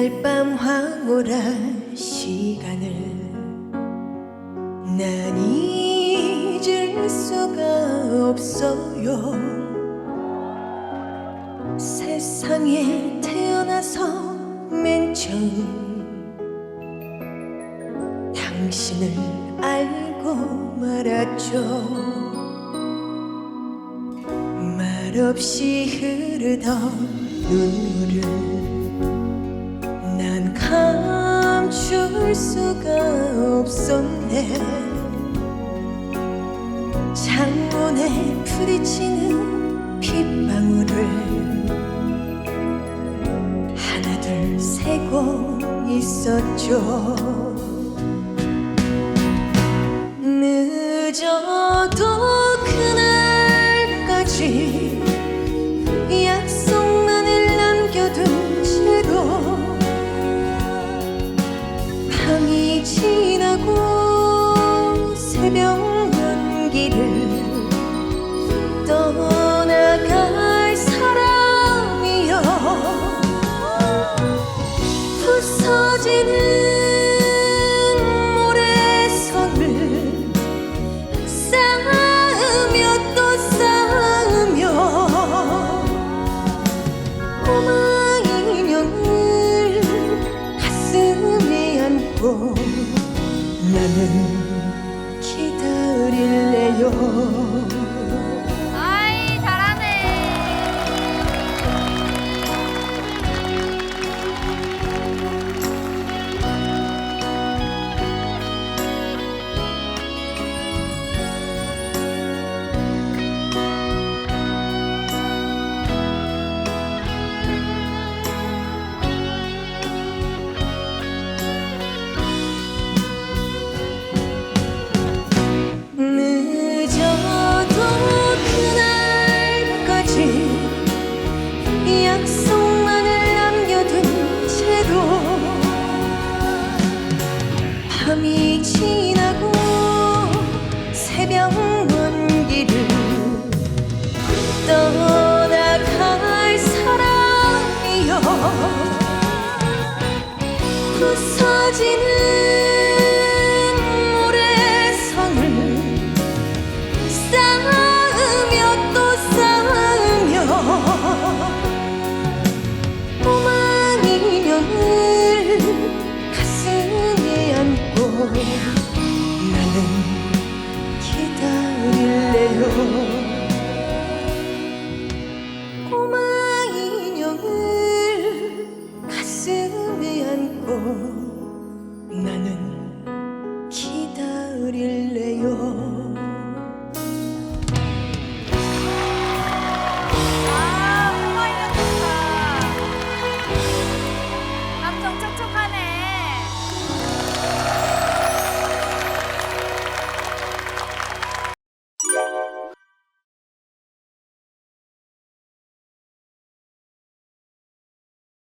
그날 밤 황홀한 시간을 난 잊을 수가 없어요. 세상에 태어나서 맨 처음 당신을 알고 말았죠. 말없이 흐르던 눈물을 난 감출 수가 없었네. 창문에 부딪히는 빗방울을 하나 둘 세고 있었죠. 늦어 새벽 연기를 떠나갈 사람이여. 부서지는 모래성을 쌓으며 또 쌓으며 꼬마 인형을 가슴에 안고 나는 부서지는 모래성을 쌓으며 또 쌓으며 꼬마 인형을 가슴에 안고 나는 기다릴래요 我